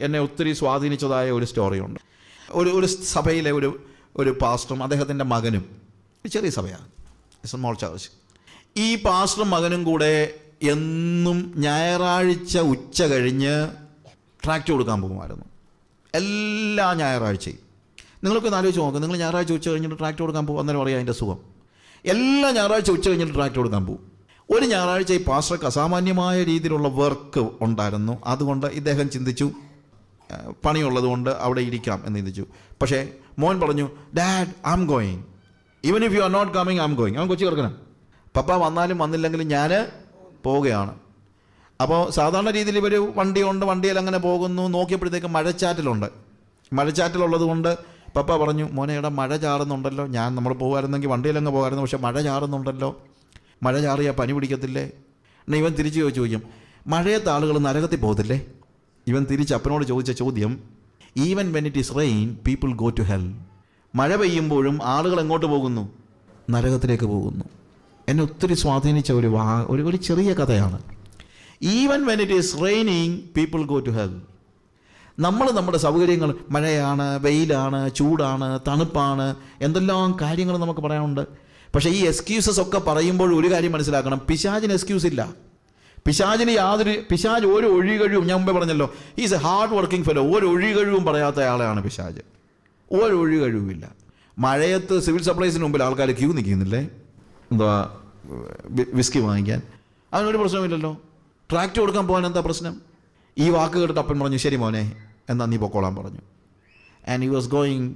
എന്നെ ഒത്തിരി സ്വാധീനിച്ചതായ ഒരു സ്റ്റോറിയുണ്ട്. ഒരു ഒരു സഭയിലെ ഒരു ഒരു പാസ്റ്ററും അദ്ദേഹത്തിന്റെ മകനും ഒരു ചെറിയ സഭയാണ്. സ്മോൾ ചർച്ച് ഈ പാസ്റ്ററും മകനും കൂടെ എന്നും ഞായറാഴ്ച ഉച്ച കഴിഞ്ഞ് ട്രാക്റ്റ് കൊടുക്കാൻ പോകുമായിരുന്നു. എല്ലാ ഞായറാഴ്ചയും. നിങ്ങൾക്ക് ആലോചിച്ച് നോക്കും. നിങ്ങൾ ഞായറാഴ്ച ഉച്ച കഴിഞ്ഞിട്ട് ട്രാക്റ്റ് കൊടുക്കാൻ പോകും അന്നേരം പറയാം അതിന്റെ സുഖം. എല്ലാ ഞായറാഴ്ച ഉച്ച കഴിഞ്ഞിട്ട് ട്രാക്റ്റ് കൊടുക്കാൻ പോകും. ഒരു ഞായറാഴ്ച ഈ പാസ്റ്റർക്ക് അസാമാന്യമായ രീതിയിലുള്ള വർക്ക് ഉണ്ടായിരുന്നു. അതുകൊണ്ട് ഇദ്ദേഹം ചിന്തിച്ചു ആ, പണിയുള്ളത് കൊണ്ട് അവിടെ ഇരിക്കാം എന്ന് ചിന്തിച്ചു. പക്ഷേ മോൻ പറഞ്ഞു dad I'm going even if you are not coming I'm going അവൻ കൊച്ചു കിടക്കണം. പപ്പ വന്നാലും വന്നില്ലെങ്കിലും ഞാൻ പോവുകയാണ്. അപ്പോൾ സാധാരണ രീതിയിൽ ഇവർ വണ്ടിയുണ്ട് വണ്ടിയിൽ അങ്ങനെ പോകുന്നു. നോക്കിയപ്പോഴത്തേക്ക് മഴച്ചാറ്റലുണ്ട്. മഴച്ചാറ്റലുള്ളത് കൊണ്ട് പപ്പ പറഞ്ഞു മോനെ ഇവിടെ മഴ ചാറുന്നുണ്ടല്ലോ. ഞാൻ നമ്മൾ പോകുമായിരുന്നെങ്കിൽ വണ്ടിയിലങ്ങ് പോകുമായിരുന്നു. പക്ഷേ മഴ ചാറുന്നുണ്ടല്ലോ. മഴ ചാറിയാൽ പനി പിടിക്കത്തില്ലേ? എന്നാൽ ഇവൻ തിരിച്ചു ചോദിച്ചു ചോദിക്കും മഴയത്ത് ആളുകൾ നരകത്തിൽ പോകത്തില്ലേ? ഇവൻ തിരിച്ച് അപ്പനോട് ചോദിച്ച ചോദ്യം even when it is rain people go to hell മഴ പെയ്യുമ്പോഴും ആളുകൾ എങ്ങോട്ട് പോകുന്നു? നരകത്തിലേക്ക് പോകുന്നു. എന്നെ ഒത്തിരി സ്വാധീനിച്ച ഒരു വാ ഒരു ഒരു ചെറിയ കഥയാണ്. Even when it is raining people go to hell നമ്മൾ നമ്മുടെ സൗകര്യങ്ങൾ മഴയാണ് വെയിലാണ് ചൂടാണ് തണുപ്പാണ് എന്തെല്ലാം കാര്യങ്ങൾ നമുക്ക് പറയാനുണ്ട്. പക്ഷേ ഈ എക്സ്ക്യൂസസ് ഒക്കെ പറയുമ്പോൾ ഒരു കാര്യം മനസ്സിലാക്കണം. പിശാചിന് എക്സ്ക്യൂസ് ഇല്ല. പിശാചിന് യാതൊരു പിശാജ് ഒരു ഒഴികഴിവും ഞാൻ മുമ്പേ പറഞ്ഞല്ലോ is a hard working fellow ഒരു ഒഴികഴിവും പറയാത്ത ആളെയാണ് പിശാജ് ഒരു ഒഴികഴിവുമില്ല മഴയത്ത് സിവിൽ സപ്ലൈസിന് മുമ്പിൽ ആൾക്കാർ ക്യൂ നിൽക്കുന്നില്ലേ? എന്താ വിസ്കി വാങ്ങിക്കാൻ? അതിനൊരു പ്രശ്നമില്ലല്ലോ. ട്രാക്റ്റ് കൊടുക്കാൻ പോകാൻ എന്താ പ്രശ്നം? ഈ വാക്ക് കേട്ടിട്ട് അപ്പൻ പറഞ്ഞു ശരി മോനെ എന്നാ നീ പൊക്കോളാൻ പറഞ്ഞു. And he was going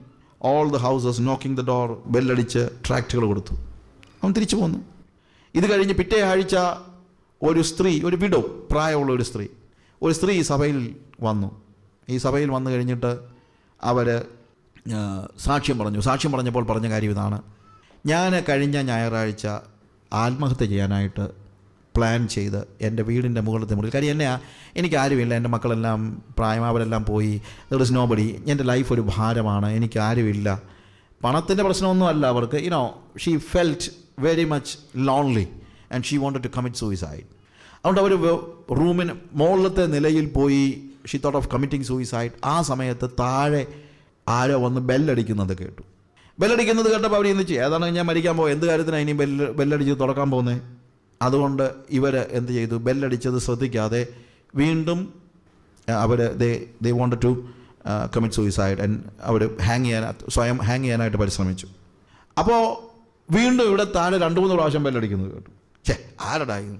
all the houses knocking the door ബെല്ലടിച്ച് ട്രാക്റ്റുകൾ കൊടുത്തു. അവൻ തിരിച്ചു പോന്നു. ഇത് കഴിഞ്ഞ് പിറ്റേ ആഴ്ച ഒരു സ്ത്രീ ഒരു വിഡോ പ്രായമുള്ള ഒരു സ്ത്രീ. ഒരു സ്ത്രീ ഈ സഭയിൽ വന്നു. ഈ സഭയിൽ വന്നു കഴിഞ്ഞിട്ട് അവർ സാക്ഷ്യം പറഞ്ഞു. സാക്ഷ്യം പറഞ്ഞപ്പോൾ പറഞ്ഞ കാര്യം ഇതാണ്. ഞാൻ കഴിഞ്ഞ ഞായറാഴ്ച ആത്മഹത്യ ചെയ്യാനായിട്ട് പ്ലാൻ ചെയ്ത് എന്റെ വീടിന്റെ മുകളിലത്തെ മുറി കാര്യം എന്നെ എനിക്ക് ആരുമില്ല എന്റെ മക്കളെല്ലാം പ്രായം അവരെല്ലാം പോയി. ദർ ഇസ് നോ ബഡി എന്റെ ലൈഫ് ഒരു ഭാരമാണ്. എനിക്ക് ആരുമില്ല പണത്തിന്റെ പ്രശ്നമൊന്നുമല്ല അവർക്ക്. You know she felt very much lonely and she wanted to commit suicide അതുകൊണ്ട് അവർ റൂമിന് മുകളിലത്തെ നിലയിൽ പോയി she thought of committing suicide ആ സമയത്ത് താഴെ ആരോ വന്ന് ബെല്ലടിക്കുന്നത് കേട്ടു. ബെല്ലടിക്കുന്നത് കേട്ടപ്പോൾ അവർ ചെയ്യും? ഏതാണ് ഞാൻ മരിക്കാൻ പോകും എന്ത് കാര്യത്തിനാണ് ഇനി ബെല്ല് ബെല്ലടിച്ച് തുറക്കാൻ പോകുന്നത് അതുകൊണ്ട് ഇവർ എന്ത് ചെയ്തു? ബെല്ലടിച്ചത് ശ്രദ്ധിക്കാതെ വീണ്ടും അവർ they they want to commit suicide and our hang ചെയ്യാൻ സ്വയം ഹാങ് ചെയ്യാനായിട്ട് പരിശ്രമിച്ചു. അപ്പോൾ വീണ്ടും ഇവിടെ താഴെ രണ്ട് മൂന്ന് പ്രാവശ്യം ബെല്ലടിക്കുന്നത് കേട്ടു. ഛേ ആരടായി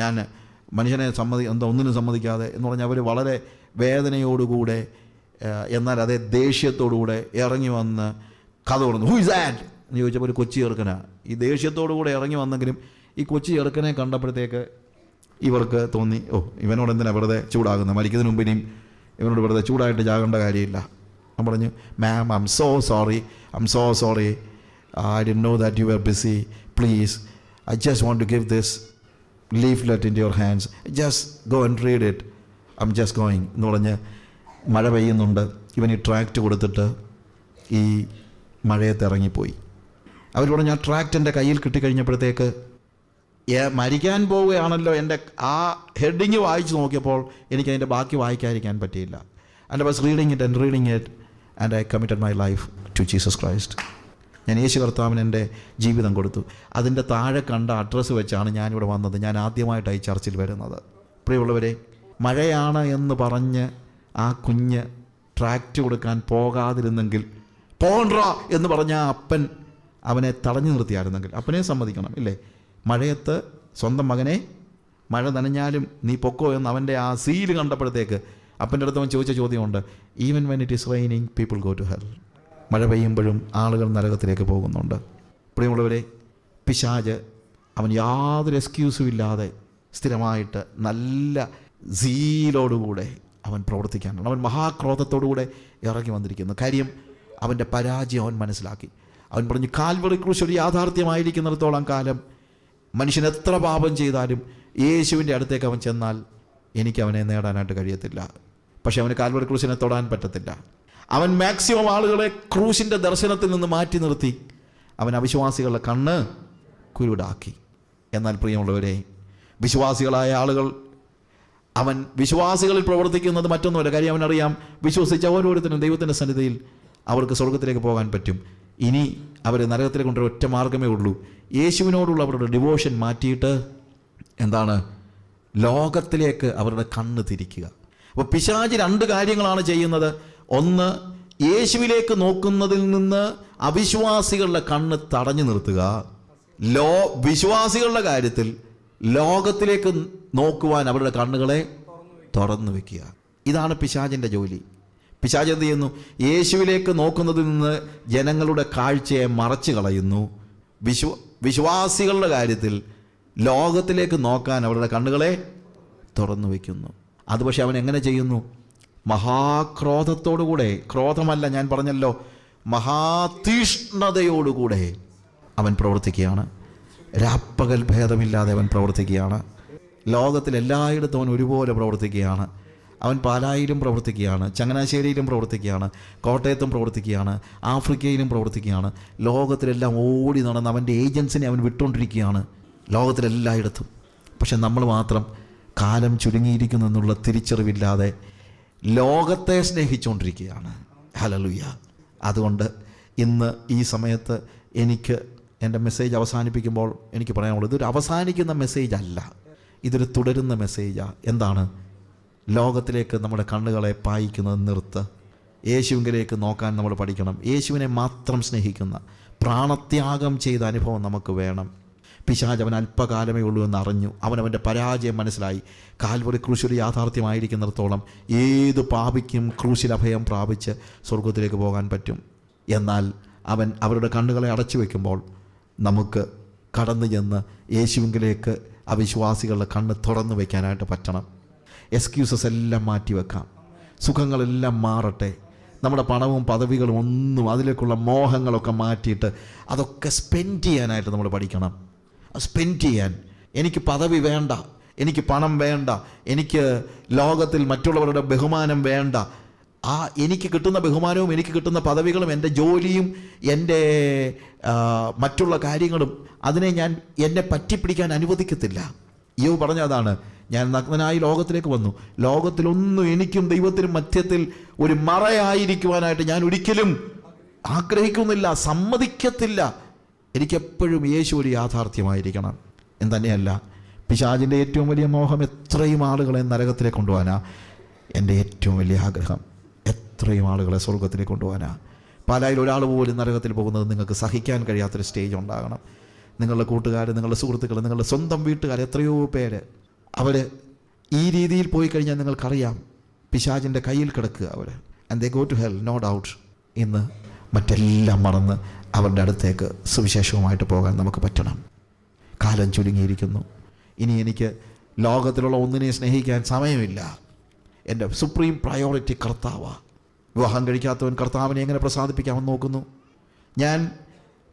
ഞാൻ മനുഷ്യനെ സമ്മതി എന്താ ഒന്നിനും സമ്മതിക്കാതെ എന്ന് പറഞ്ഞാൽ അവർ വളരെ വേദനയോടുകൂടെ എന്നാൽ അതേ ദേഷ്യത്തോടുകൂടെ ഇറങ്ങി വന്ന് കഥ തുറന്നു. ഹൂ ഇസ് ആൻഡ് എന്ന് ചോദിച്ചപ്പോൾ ഒരു കൊച്ചി ചെറുക്കനാ. ഈ ദേഷ്യത്തോടുകൂടെ ഇറങ്ങി വന്നെങ്കിലും ഈ കൊച്ചി ചെറുക്കനെ കണ്ടപ്പോഴത്തേക്ക് ഇവർക്ക് തോന്നി ഓ ഇവനോട് എന്തിനാ വെറുതെ ചൂടാകുന്നത് മരിക്കുന്നതിന് മുമ്പ് ഇനിയും ഇവനോട് വെറുതെ ചൂടായിട്ട് ചാകേണ്ട കാര്യമില്ല. ഞാൻ പറഞ്ഞു ma'am I'm so sorry I'm so sorry I'd know that you are busy please I just want to give this leaflet in your hands just go and read it I'm just going എന്ന് പറഞ്ഞ് മഴ പെയ്യുന്നുണ്ട്. ഇവൻ ഈ tract കൊടുത്തിട്ട് ഈ മഴയത്ത് ഇറങ്ങിപ്പോയി. അവർ പറഞ്ഞു ആ ട്രാക്റ്റ് എന്റെ കയ്യിൽ കിട്ടിക്കഴിഞ്ഞപ്പോഴത്തേക്ക് ഏ- മരിക്കാൻ പോവുകയാണല്ലോ എന്റെ ആ ഹെഡിങ് വായിച്ച് നോക്കിയപ്പോൾ എനിക്ക് അതിന്റെ ബാക്കി വായിക്കാതിരിക്കാൻ പറ്റിയില്ല. And was reading it and reading it and I committed my life to Jesus Christ ഞാൻ യേശു കർത്താവിന് എന്റെ ജീവിതം കൊടുത്തു. അതിന്റെ താഴെ കണ്ട അഡ്രസ്സ് വെച്ചാണ് ഞാനിവിടെ വന്നത്. ഞാൻ ആദ്യമായിട്ടായി ചർച്ചിൽ വരുന്നത്. പ്രിയമുള്ളവരെ മഴയാണ് എന്ന് പറഞ്ഞ് ആ കുഞ്ഞ് ട്രാക്റ്റ് കൊടുക്കാൻ പോകാതിരുന്നെങ്കിൽ പോണ്ട്ര എന്ന് പറഞ്ഞ അപ്പൻ അവനെ തടഞ്ഞു നിർത്തിയായിരുന്നെങ്കിൽ അപ്പനെ സമ്മതിക്കണം ഇല്ലേ? മഴയത്ത് സ്വന്തം മകനെ മഴ നനഞ്ഞാലും നീ പൊക്കോ എന്ന് അവന്റെ ആ സീൽ കണ്ടപ്പോഴത്തേക്ക് അപ്പന്റെ അടുത്ത് അവൻ ചോദിച്ച ചോദ്യമുണ്ട് even when it is raining people go to hell മഴ പെയ്യുമ്പോഴും ആളുകൾ നരകത്തിലേക്ക് പോകുന്നുണ്ട്. പ്രിയമുള്ളവരെ പിശാജ് അവൻ യാതൊരു എക്സ്ക്യൂസും ഇല്ലാതെ സ്ഥിരമായിട്ട് നല്ല സീലോടുകൂടെ അവൻ പ്രവർത്തിക്കാനാണ്. അവൻ മഹാക്രോധത്തോടുകൂടെ ഇറങ്ങി വന്നിരിക്കുന്നു. കാര്യം അവന്റെ പരാജയം അവൻ മനസ്സിലാക്കി. അവൻ പറഞ്ഞു കാൽവറി ക്രൂശ് ഒരു യാഥാർത്ഥ്യമായിരിക്കുന്നിടത്തോളം കാലം മനുഷ്യൻ എത്ര പാപം ചെയ്താലും യേശുവിന്റെ അടുത്തേക്ക് അവൻ ചെന്നാൽ എനിക്ക് അവനെ നേടാനായിട്ട് കഴിയത്തില്ല. പക്ഷേ അവന് കാൽവറി ക്രൂശിനെ തൊടാൻ പറ്റത്തില്ല. അവൻ മാക്സിമം ആളുകളെ ക്രൂശിന്റെ ദർശനത്തിൽ നിന്ന് മാറ്റി നിർത്തി. അവൻ അവിശ്വാസികളുടെ കണ്ണ് കുരുടാക്കി. എന്നാൽ പ്രിയമുള്ളവരെ വിശ്വാസികളായ ആളുകൾ അവൻ വിശ്വാസികളിൽ പ്രവർത്തിക്കുന്നത് മറ്റൊന്നുമല്ല. കാര്യം അവനറിയാം വിശ്വസിച്ച ഓരോരുത്തരും ദൈവത്തിന്റെ സന്നിധിയിൽ അവർക്ക് സ്വർഗത്തിലേക്ക് പോകാൻ പറ്റും. ഇനി അവർ നരകത്തിലേക്ക് കൊണ്ടൊരു ഒറ്റ മാർഗമേ ഉള്ളൂ. യേശുവിനോടുള്ള അവരുടെ ഡിവോഷൻ മാറ്റിയിട്ട് എന്താണ്? ലോകത്തിലേക്ക് അവരുടെ കണ്ണ് തിരിക്കുക. അപ്പോൾ പിശാചി രണ്ട് കാര്യങ്ങളാണ് ചെയ്യുന്നത്. ഒന്ന് യേശുവിലേക്ക് നോക്കുന്നതിൽ നിന്ന് അവിശ്വാസികളുടെ കണ്ണ് തടഞ്ഞു നിർത്തുക. ലോ വിശ്വാസികളുടെ കാര്യത്തിൽ ലോകത്തിലേക്ക് നോക്കുവാൻ അവരുടെ കണ്ണുകളെ തുറന്നു വെക്കുക. ഇതാണ് പിശാചിന്റെ ജോലി. പിശാജ് എന്ത് ചെയ്യുന്നു? യേശുവിലേക്ക് നോക്കുന്നതിൽ നിന്ന് ജനങ്ങളുടെ കാഴ്ചയെ മറച്ചു കളയുന്നു. വിശ്വ വിശ്വാസികളുടെ കാര്യത്തിൽ ലോകത്തിലേക്ക് നോക്കാൻ അവരുടെ കണ്ണുകളെ തുറന്നു വയ്ക്കുന്നു അത് പക്ഷെ അവൻ എങ്ങനെ ചെയ്യുന്നു? മഹാക്രോധത്തോടുകൂടെ ക്രോധമല്ല ഞാൻ പറഞ്ഞല്ലോ മഹാതീഷ്ണതയോടുകൂടെ അവൻ പ്രവർത്തിക്കുകയാണ്. രാപ്പകൽ ഭേദമില്ലാതെ അവൻ പ്രവർത്തിക്കുകയാണ്. ലോകത്തിൽ എല്ലായിടത്തും അവൻ ഒരുപോലെ പ്രവർത്തിക്കുകയാണ്. അവൻ പാലായിലും പ്രവർത്തിക്കുകയാണ് ചങ്ങനാശ്ശേരിയിലും പ്രവർത്തിക്കുകയാണ് കോട്ടയത്തും പ്രവർത്തിക്കുകയാണ് ആഫ്രിക്കയിലും പ്രവർത്തിക്കുകയാണ്. ലോകത്തിലെല്ലാം ഓടി നടന്ന് അവന്റെ ഏജൻസിനെ അവൻ വിട്ടുകൊണ്ടിരിക്കുകയാണ്. ലോകത്തിലെല്ലായിടത്തും. പക്ഷെ നമ്മൾ മാത്രം കാലം ചുരുങ്ങിയിരിക്കുന്നു എന്നുള്ള തിരിച്ചറിവില്ലാതെ ലോകത്തെ സ്നേഹിച്ചുകൊണ്ടിരിക്കുകയാണ് ഹലലുയ്യ അതുകൊണ്ട് ഇന്ന് ഈ സമയത്ത് എനിക്ക് എന്റെ മെസ്സേജ് അവസാനിപ്പിക്കുമ്പോൾ എനിക്ക് പറയാനുള്ളത് ഇതൊരു അവസാനിക്കുന്ന മെസ്സേജ് അല്ല. ഇതൊരു തുടരുന്ന മെസ്സേജാണ് എന്താണ്? ലോകത്തിലേക്ക് നമ്മുടെ കണ്ണുകളെ പായിക്കുന്നത് നിർത്ത്. യേശുവിലേക്ക് നോക്കാൻ നമ്മൾ പഠിക്കണം. യേശുവിനെ മാത്രം സ്നേഹിക്കുന്ന പ്രാണത്യാഗം ചെയ്ത അനുഭവം നമുക്ക് വേണം. പിശാജ് അവൻ അല്പകാലമേ ഉള്ളൂ എന്ന് അറിഞ്ഞു അവൻ അവന്റെ പരാജയം മനസ്സിലായി. കാൽവറി ക്രൂശിൽ യാഥാർത്ഥ്യമായിരിക്കുന്നിടത്തോളം ഏത് പാപിക്കും ക്രൂശിൽ അഭയം പ്രാപിച്ച് സ്വർഗത്തിലേക്ക് പോകാൻ പറ്റും. എന്നാൽ അവൻ അവരുടെ കണ്ണുകളെ അടച്ചു വയ്ക്കുമ്പോൾ നമുക്ക് കടന്നു ചെന്ന് യേശുവിങ്കിലേക്ക് അവിശ്വാസികളുടെ കണ്ണ് തുറന്നു വയ്ക്കാനായിട്ട് പറ്റണം. എക്സ്ക്യൂസസ് എല്ലാം മാറ്റി മാറ്റിവെക്കാം സുഖങ്ങളെല്ലാം മാറട്ടെ. നമ്മുടെ പണവും പദവികളും ഒന്നും അതിലേക്കുള്ള മോഹങ്ങളൊക്കെ മാറ്റിയിട്ട് അതൊക്കെ സ്പെൻഡ് ചെയ്യാനായിട്ട് നമ്മൾ പഠിക്കണം. സ്പെൻഡ് ചെയ്യാൻ. എനിക്ക് പദവി വേണ്ട. എനിക്ക് പണം വേണ്ട. എനിക്ക് ലോകത്തിൽ മറ്റുള്ളവരുടെ ബഹുമാനം വേണ്ട. ആ എനിക്ക് കിട്ടുന്ന ബഹുമാനവും എനിക്ക് കിട്ടുന്ന പദവികളും എന്റെ ജോലിയും എന്റെ മറ്റുള്ള കാര്യങ്ങളും അതിനെ ഞാൻ എന്നെ പറ്റിപ്പിടിക്കാൻ അനുവദിക്കത്തില്ല. യോ പറഞ്ഞ അതാണ്. ഞാൻ നഗ്നനായി ലോകത്തിലേക്ക് വന്നു. ലോകത്തിലൊന്നും എനിക്കും ദൈവത്തിനും മധ്യത്തിൽ ഒരു മറയായിരിക്കുവാനായിട്ട് ഞാൻ ഒരിക്കലും ആഗ്രഹിക്കുന്നില്ല സമ്മതിക്കത്തില്ല. എനിക്കെപ്പോഴും യേശു ഒരു യാഥാർത്ഥ്യമായിരിക്കണം. തന്നെയല്ല പിശാചിന്റെ ഏറ്റവും വലിയ മോഹം എത്രയും ആളുകളെ നരകത്തിലേക്ക് കൊണ്ടുപോകാനാ? എന്റെ ഏറ്റവും വലിയ ആഗ്രഹം എത്രയും ആളുകളെ സ്വർഗത്തിലേക്ക് കൊണ്ടുപോകാനാ? പാലായിൽ ഒരാൾ പോലും നരകത്തിൽ പോകുന്നത് നിങ്ങൾക്ക് സഹിക്കാൻ കഴിയാത്തൊരു സ്റ്റേജ് ഉണ്ടാകണം. നിങ്ങളുടെ കൂട്ടുകാർ നിങ്ങളുടെ സുഹൃത്തുക്കൾ നിങ്ങളുടെ സ്വന്തം വീട്ടുകാർ എത്രയോ പേര് അവർ ഈ രീതിയിൽ പോയി കഴിഞ്ഞാൽ നിങ്ങൾക്കറിയാം പിശാചിന്റെ കയ്യിൽ കിടക്കുക അവർ and they go to hell no doubt ഇന്ന് മറ്റെല്ലാം മറന്ന് അവരുടെ അടുത്തേക്ക് സുവിശേഷവുമായിട്ട് പോകാൻ നമുക്ക് പറ്റണം. കാലം ചുരുങ്ങിയിരിക്കുന്നു. ഇനി എനിക്ക് ലോകത്തിലുള്ള ഒന്നിനെ സ്നേഹിക്കാൻ സമയമില്ല. എന്റെ സുപ്രീം പ്രയോറിറ്റി കർത്താവ. വിവാഹം കഴിക്കാത്തവൻ കർത്താവിനെ എങ്ങനെ പ്രസാദിപ്പിക്കാമെന്ന് നോക്കുന്നു? ഞാൻ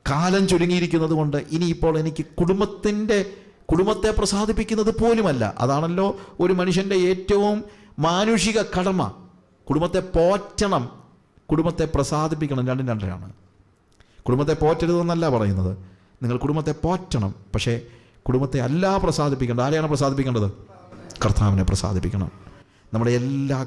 കാലം ചുരുങ്ങിയിരിക്കുന്നത് കൊണ്ട് ഇനിയിപ്പോൾ എനിക്ക് കുടുംബത്തിന്റെ കുടുംബത്തെ പ്രസാദിപ്പിക്കുന്നത് പോലുമല്ല. അതാണല്ലോ ഒരു മനുഷ്യന്റെ ഏറ്റവും മാനുഷിക കടമ. കുടുംബത്തെ പോറ്റണം. കുടുംബത്തെ പ്രസാദിപ്പിക്കണം രണ്ടും രണ്ടരാണ് കുടുംബത്തെ പോറ്റരുതെന്നല്ല പറയുന്നത്. നിങ്ങൾ കുടുംബത്തെ പോറ്റണം. പക്ഷേ കുടുംബത്തെ അല്ല പ്രസാദിപ്പിക്കേണ്ടത്. ആരെയാണ് പ്രസാദിപ്പിക്കേണ്ടത്? കർത്താവിനെ പ്രസാദിപ്പിക്കണം. നമ്മുടെ എല്ലാ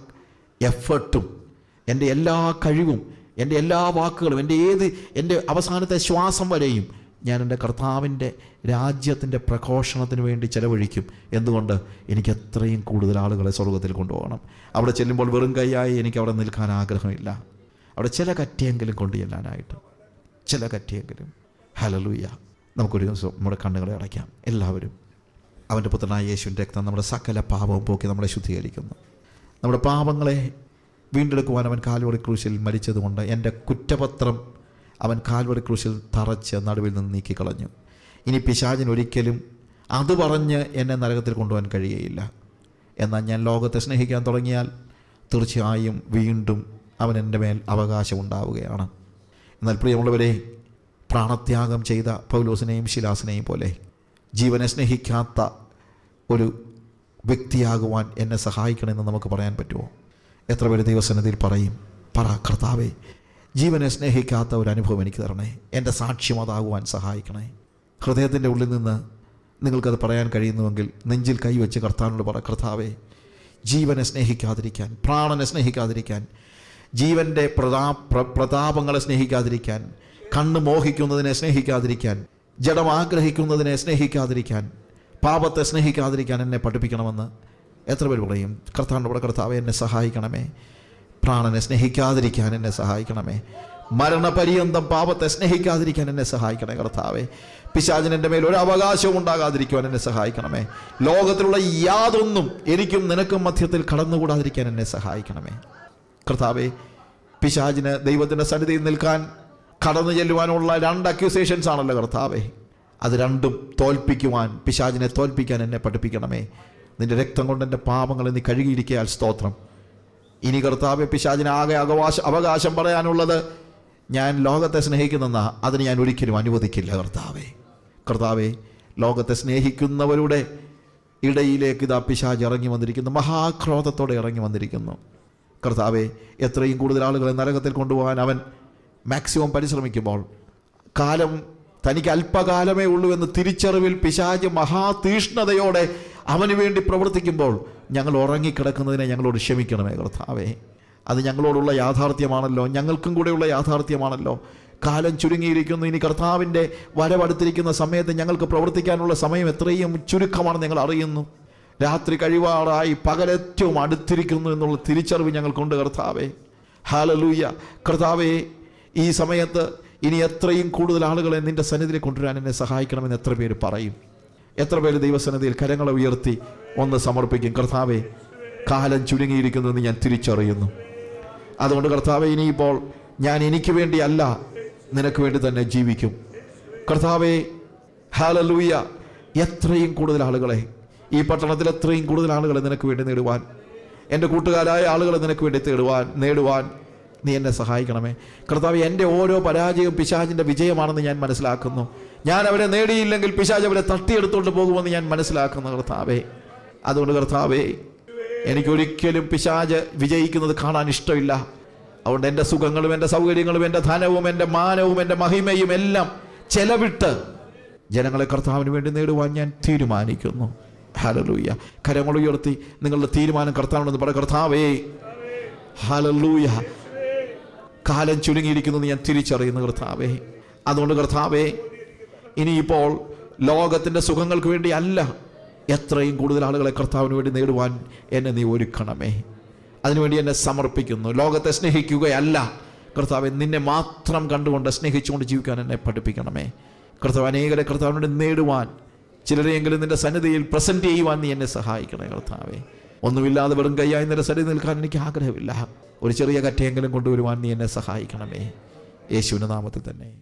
എഫേർട്ടും എന്റെ എല്ലാ കഴിവും എന്റെ എല്ലാ വാക്കുകളും എന്റെ ഏത് എന്റെ അവസാനത്തെ ശ്വാസം വരെയും ഞാൻ എന്റെ കർത്താവിന്റെ രാജ്യത്തിന്റെ പ്രഘോഷണത്തിന് വേണ്ടി ചെലവഴിക്കും. എന്തുകൊണ്ട്? എനിക്ക് എത്രയും കൂടുതൽ ആളുകളെ സ്വർഗത്തിൽ കൊണ്ടുപോകണം. അവിടെ ചെല്ലുമ്പോൾ വെറും കൈയായി എനിക്ക് അവിടെ നിൽക്കാൻ ആഗ്രഹമില്ല. അവിടെ ചില കറ്റിയെങ്കിലും കൊണ്ടു ചെല്ലാനായിട്ട്. ചില കറ്റിയെങ്കിലും ഹലലൂയ നമുക്കൊരു ദിവസം നമ്മുടെ കണ്ണുകളെ അടയ്ക്കാം. എല്ലാവരും. അവന്റെ പുത്രനായ യേശുവിന്റെ രക്തം നമ്മുടെ സകല പാപവും പോക്കി നമ്മളെ ശുദ്ധീകരിക്കുന്നു. നമ്മുടെ പാപങ്ങളെ വീണ്ടെടുക്കുവാൻ അവൻ കാൽവറി ക്രൂശിൽ മരിച്ചതുകൊണ്ട് എന്റെ കുറ്റപത്രം അവൻ കാൽവറി ക്രൂശിൽ തറച്ച് നടുവിൽ നിന്ന് നീക്കിക്കളഞ്ഞു. ഇനി പിശാചിന് ഒരിക്കലും അത് പറഞ്ഞ് എന്നെ നരകത്തിൽ കൊണ്ടുപോകാൻ കഴിയുകയില്ല എന്നാൽ ഞാൻ ലോകത്തെ സ്നേഹിക്കാൻ തുടങ്ങിയാൽ തീർച്ചയായും വീണ്ടും അവൻ എന്റെ മേൽ അവകാശം ഉണ്ടാവുകയാണ് എന്നാൽ പ്രിയമുള്ളവരെ പ്രാണത്യാഗം ചെയ്ത പൗലോസിനെയും ശിലാസിനെയും പോലെ ജീവനെ സ്നേഹിക്കാത്ത ഒരു വ്യക്തിയാകുവാൻ എന്നെ സഹായിക്കണമെന്ന് നമുക്ക് പറയാൻ പറ്റുമോ? എത്ര പേര് ദൈവസന്നിധിയിൽ പറയും പറ കർത്താവേ ജീവനെ സ്നേഹിക്കാത്ത ഒരു അനുഭവം എനിക്ക് തരണേ. എന്റെ സാക്ഷ്യം അതാകുവാൻ സഹായിക്കണേ. ഹൃദയത്തിന്റെ ഉള്ളിൽ നിന്ന് നിങ്ങൾക്കത് പറയാൻ കഴിയുന്നുവെങ്കിൽ നെഞ്ചിൽ കൈവച്ച് കർത്താവിനോട് പറ കർത്താവേ ജീവനെ സ്നേഹിക്കാതിരിക്കാൻ പ്രാണനെ സ്നേഹിക്കാതിരിക്കാൻ ജീവന്റെ പ്രതാ പ്ര- പ്രതാപങ്ങളെ സ്നേഹിക്കാതിരിക്കാൻ കണ്ണ് മോഹിക്കുന്നതിനെ സ്നേഹിക്കാതിരിക്കാൻ ജഡം ആഗ്രഹിക്കുന്നതിനെ സ്നേഹിക്കാതിരിക്കാൻ പാപത്തെ സ്നേഹിക്കാതിരിക്കാൻ എന്നെ പഠിപ്പിക്കണമെന്ന് എത്ര പേര് പറയും? കർത്താവിന്റെ കർത്താവ് കർത്താവെ എന്നെ സഹായിക്കണമേ. പ്രാണനെ സ്നേഹിക്കാതിരിക്കാൻ എന്നെ സഹായിക്കണമേ. മരണപര്യന്തം പാപത്തെ സ്നേഹിക്കാതിരിക്കാൻ എന്നെ സഹായിക്കണേ കർത്താവെ. പിശാചിന് എന്റെ മേൽ ഒരു അവകാശവും ഉണ്ടാകാതിരിക്കുവാൻ എന്നെ സഹായിക്കണമേ. ലോകത്തിലുള്ള യാതൊന്നും എനിക്കും നിനക്കും മധ്യത്തിൽ കടന്നുകൂടാതിരിക്കാൻ എന്നെ സഹായിക്കണമേ. കർത്താവെ പിശാജിന് ദൈവത്തിന്റെ സന്നിധിയിൽ നിൽക്കാൻ കടന്നു ചെല്ലുവാനുള്ള രണ്ട് അക്യൂസേഷൻസ് ആണല്ലോ കർത്താവെ. അത് രണ്ടും തോൽപ്പിക്കുവാൻ പിശാജിനെ തോൽപ്പിക്കാൻ എന്നെ പഠിപ്പിക്കണമേ. നിന്റെ രക്തം കൊണ്ട് എന്റെ പാപങ്ങൾ നീ കഴുകിയിരിക്കയാൽ സ്തോത്രം. ഇനി കർത്താവെ പിശാജിന് ആകെ അവകാശ അവകാശം പറയാനുള്ളത് ഞാൻ ലോകത്തെ സ്നേഹിക്കുന്നെന്ന. അതിന് ഞാൻ ഒരിക്കലും അനുവദിക്കില്ല കർത്താവെ. കർത്താവെ ലോകത്തെ സ്നേഹിക്കുന്നവരുടെ ഇടയിലേക്ക് ഇതാ പിശാജ് ഇറങ്ങി വന്നിരിക്കുന്നു. മഹാക്രോധത്തോടെ ഇറങ്ങി വന്നിരിക്കുന്നു. കർത്താവെ എത്രയും കൂടുതൽ ആളുകളെ നരകത്തിൽ കൊണ്ടുപോകാൻ അവൻ മാക്സിമം പരിശ്രമിക്കുമ്പോൾ കാലം തനിക്ക് അല്പകാലമേ ഉള്ളൂ എന്ന് തിരിച്ചറിവിൽ പിശാജ് മഹാതീഷ്ണതയോടെ അവന് വേണ്ടി പ്രവർത്തിക്കുമ്പോൾ ഞങ്ങൾ ഉറങ്ങിക്കിടക്കുന്നതിനെ ഞങ്ങളോട് ക്ഷമിക്കണമേ കർത്താവേ. അത് ഞങ്ങളോടുള്ള യാഥാർത്ഥ്യമാണല്ലോ ഞങ്ങൾക്കും കൂടെയുള്ള യാഥാർത്ഥ്യമാണല്ലോ. കാലം ചുരുങ്ങിയിരിക്കുന്നു ഇനി കർത്താവിന്റെ വരവടുത്തിരിക്കുന്ന സമയത്ത് ഞങ്ങൾക്ക് പ്രവർത്തിക്കാനുള്ള സമയം എത്രയും ചുരുക്കമാണെന്ന് ഞങ്ങൾ അറിയുന്നു. രാത്രി കഴിവാറായി പകലേറ്റവും അടുത്തിരിക്കുന്നു എന്നുള്ള തിരിച്ചറിവ് ഞങ്ങൾക്കുണ്ട് കർത്താവേ. ഹാലലൂയ കർത്താവേ ഈ സമയത്ത് ഇനി എത്രയും കൂടുതൽ ആളുകളെ നിന്റെ സന്നിധിയിൽ കൊണ്ടുവരാൻ എന്നെ സഹായിക്കണമെന്ന് എത്ര പേര് പറയും. എത്ര പേര് ദൈവസന്നിധിയിൽ കരങ്ങളെ ഉയർത്തി ഒന്ന് സമർപ്പിക്കും. കർത്താവെ കാലം ചുരുങ്ങിയിരിക്കുന്നതെന്ന് ഞാൻ തിരിച്ചറിയുന്നു. അതുകൊണ്ട് കർത്താവെ ഇനിയിപ്പോൾ ഞാൻ എനിക്ക് വേണ്ടിയല്ല നിനക്ക് വേണ്ടി തന്നെ ജീവിക്കും. കർത്താവെ ഹാലലൂയ എത്രയും കൂടുതൽ ആളുകളെ ഈ പട്ടണത്തിൽ എത്രയും കൂടുതൽ ആളുകളെ നിനക്ക് വേണ്ടി നേടുവാൻ എന്റെ കൂട്ടുകാരായ ആളുകളെ നിനക്ക് വേണ്ടി തേടുവാൻ നേടുവാൻ നീ എന്നെ സഹായിക്കണമേ. കർത്താവ് എന്റെ ഓരോ പരാജയവും പിശാചിന്റെ വിജയമാണെന്ന് ഞാൻ മനസ്സിലാക്കുന്നു. ഞാൻ അവരെ നേടിയില്ലെങ്കിൽ പിശാജ് അവരെ തട്ടിയെടുത്തുകൊണ്ട് പോകുമെന്ന് ഞാൻ മനസ്സിലാക്കുന്നു കർത്താവേ. അതുകൊണ്ട് കർത്താവേ എനിക്കൊരിക്കലും പിശാജ് വിജയിക്കുന്നത് കാണാൻ ഇഷ്ടമില്ല. അതുകൊണ്ട് എന്റെ സുഖങ്ങളും എന്റെ സൗകര്യങ്ങളും എന്റെ ധനവും എന്റെ മാനവും എന്റെ മഹിമയും എല്ലാം ചെലവിട്ട് ജനങ്ങളെ കർത്താവിന് വേണ്ടി നേടുവാൻ ഞാൻ തീരുമാനിക്കുന്നു. ഹലലൂയ കരങ്ങൾ ഉയർത്തി നിങ്ങളുടെ തീരുമാനം കർത്താവുണ്ടെന്ന് പറ കർത്താവേ ഹലലൂയ കാലം ചുരുങ്ങിയിരിക്കുന്നു ഞാൻ തിരിച്ചറിയുന്നു കർത്താവേ. അതുകൊണ്ട് കർത്താവേ ഇനിയിപ്പോൾ ലോകത്തിന്റെ സുഖങ്ങൾക്ക് വേണ്ടി അല്ല എത്രയും കൂടുതൽ ആളുകളെ കർത്താവിന് വേണ്ടി നേടുവാൻ എന്നെ നീ ഒരുക്കണമേ. അതിനുവേണ്ടി എന്നെ സമർപ്പിക്കുന്നു. ലോകത്തെ സ്നേഹിക്കുകയല്ല. കർത്താവെ നിന്നെ മാത്രം കണ്ടുകൊണ്ട് സ്നേഹിച്ചുകൊണ്ട് ജീവിക്കാൻ എന്നെ പഠിപ്പിക്കണമേ. കർത്താവ് അനേകരെ കർത്താവിനോട് നേടുവാൻ ചിലരെയെങ്കിലും നിന്റെ സന്നിധിയിൽ പ്രസന്റ് ചെയ്യുവാൻ നീ എന്നെ സഹായിക്കണേ കർത്താവേ. ഒന്നുമില്ലാതെ വെറും കൈയായി നിന്റെ സന്നിധി നിൽക്കാൻ എനിക്ക് ആഗ്രഹമില്ല. ഒരു ചെറിയ കറ്റയെങ്കിലും കൊണ്ടുവരുവാൻ നീ എന്നെ സഹായിക്കണമേ. യേശുവിന്റെ നാമത്തിൽ തന്നെ.